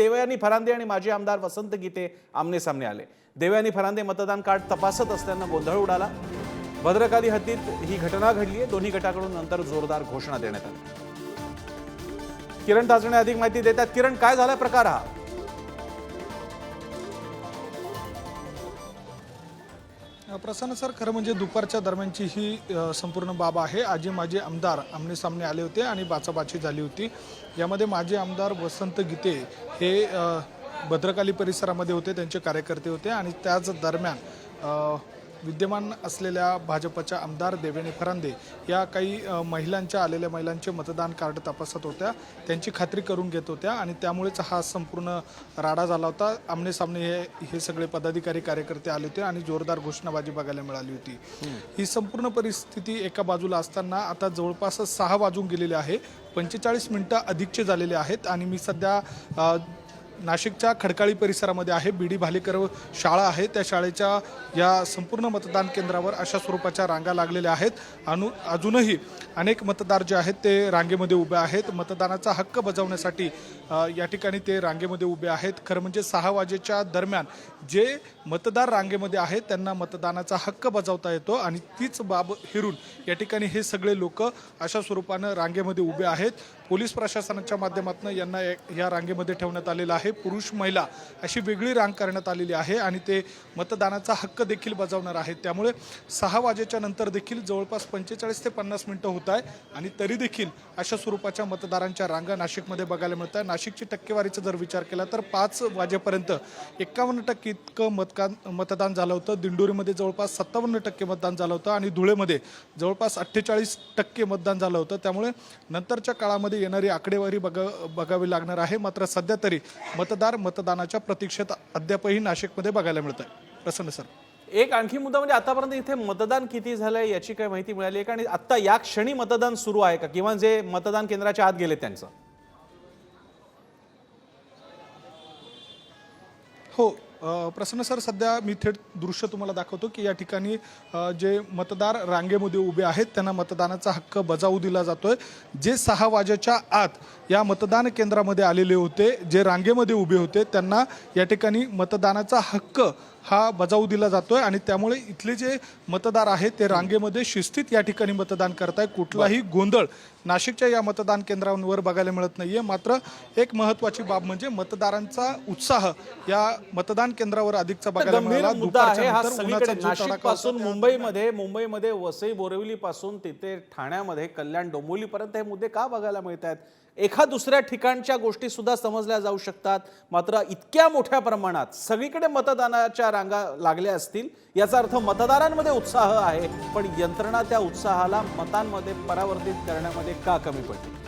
देवयानी फरांदे आणि माजी आमदार वसंत गीते आमने सामने आले. देवयानी फरांदे मतदान कार्ड तपासत असताना गोंधळ उडाला. भद्रकाली हद्दीत ही घटना घडली आहे. दोन्ही गटाकडून नंतर जोरदार घोषणा देण्यात आली किरण ताजणे अधिक माहिती देतात. किरण काय झाला प्रकार हा? प्रसन्न सर खरं म्हणजे दुपारच्या दरम्यानची ही संपूर्ण बाब आहे. आजी माझे आमदार आमने सामने आले होते आणि बाचाबाची झाली होती. यामध्ये माजी आमदार वसंत गीते हे भद्रकाली परिसरामध्ये होते त्यांचे कार्यकर्ते होते आणि त्याच दरम्यान विद्यमान असलेल्या भाजपच्या आमदार देवेणी फरांदे या काही महिलांच्या आलेल्या महिलांचे मतदान कार्ड तपासत होत्या. त्यांची खात्री करून घेत होत्या आणि त्यामुळेच हा संपूर्ण राडा झाला होता. आमने सामने हे हे सगळे पदाधिकारी कार्यकर्ते आले होते आणि जोरदार घोषणाबाजी बघायला मिळाली होती. ही संपूर्ण परिस्थिती एका बाजूला असताना आता जवळपास सहा वाजून गेलेले आहे. पंचेचाळीस मिनटं अधिकचे झालेले आहेत आणि मी सध्या नाशिकच्या खडकाळी परिसरामध्ये आहे. बी डी भालेकर शाळा आहे. त्या शाळेच्या या संपूर्ण मतदान केंद्रावर अशा स्वरूपाच्या रांगा लागलेल्या आहेत. अनु अजूनही अनेक मतदार जे आहेत ते रांगेमध्ये उभे आहेत. मतदानाचा हक्क बजावण्यासाठी या ठिकाणी ते रांगेमध्ये उभे आहेत. खरं म्हणजे सहा वाजेच्या दरम्यान जे मतदार रांगेमध्ये आहेत त्यांना मतदानाचा हक्क बजावता येतो आणि तीच बाब हिरून या ठिकाणी हे सगळे लोक अशा स्वरूपानं रांगेमध्ये उभे आहेत. पोलीस प्रशासनाच्या माध्यमातून यांना या- रांगेमध्ये ठेवण्यात आलेलं आहे. पुरुष महिला अशी वेगळी रांग करण्यात आलेली आहे आणि ते मतदानाचा हक्क देखील बजावणार आहेत. त्यामुळे सहा वाजेच्या नंतर देखील जवळपास पंचेचाळीस ते पन्नास मिनटं होत आहे आणि तरी देखील अशा स्वरूपाच्या मतदारांच्या रांगा नाशिकमध्ये बघायला मिळत आहे नाशिकची टक्केवारीचा जर विचार केला तर पाच वाजेपर्यंत एकावन्न टक्के इतकं मतदान मतदान झालं होतं. दिंडोरीमध्ये जवळपास सत्तावन्न टक्के मतदान झालं होतं आणि धुळेमध्ये जवळपास अठ्ठेचाळीस टक्के मतदान झालं होतं. त्यामुळे नंतरच्या काळामध्ये येणारी आकडेवारी बघा बघावी लागणार आहे. मात्र सध्या तरी मतदार मतदानाच्या प्रतीक्षेत अद्यापही नाशिकमध्ये बघायला मिळत आहे प्रसन्न सर. एक आणखी मुद्दा म्हणजे आतापर्यंत इथे मतदान किती झालंय याची काय माहिती मिळाली आहे का? आणि आता या क्षणी मतदान सुरू आहे का? किंवा जे मतदान केंद्राच्या आत गेले त्यांचं? हो प्रसन्न सर सध्या मी थेट दृश्य तुम्हाला दाखवतो की या ठिकाणी जे मतदार रांगेमध्ये उभे आहेत त्यांना मतदानाचा हक्क बजावू दिला जातोय. जे सहा वाजेच्या आत या मतदान केंद्रामध्ये आलेले होते जे रांगेमध्ये उभे होते त्यांना या ठिकाणी मतदानाचा हक्क हा बजावू दिला जातोय आणि त्यामुळे इथले जे मतदार आहेत ते रांगेमध्ये शिस्तीत या ठिकाणी मतदान करताय. कुठलाही गोंधळ नाशिकच्या या मतदान केंद्रांवर बघायला मिळत नाहीये. मात्र एक महत्वाची बाब म्हणजे मतदारांचा उत्साह या मतदान केंद्रावर अधिकचा बघायला गंभीर मुद्दा आहे हा सगळीकडे नाशिकपासून मुंबईमध्ये मुंबईमध्ये वसई बोरिवली पासून तिथे ठाण्यामध्ये कल्याण डोंबिवलीपर्यंत हे मुद्दे का बघायला मिळत आहेत एका दुसऱ्या ठिकाणच्या गोष्टी सुद्धा समजल्या जाऊ शकतात. मात्र इतक्या मोठ्या प्रमाणात सगळीकडे मतदानाच्या रांगा लागल्या असतील याचा अर्थ मतदारांमध्ये उत्साह आहे पण यंत्रणा त्या उत्साहाला मतांमध्ये परावर्तित करण्यामध्ये का कमी पडते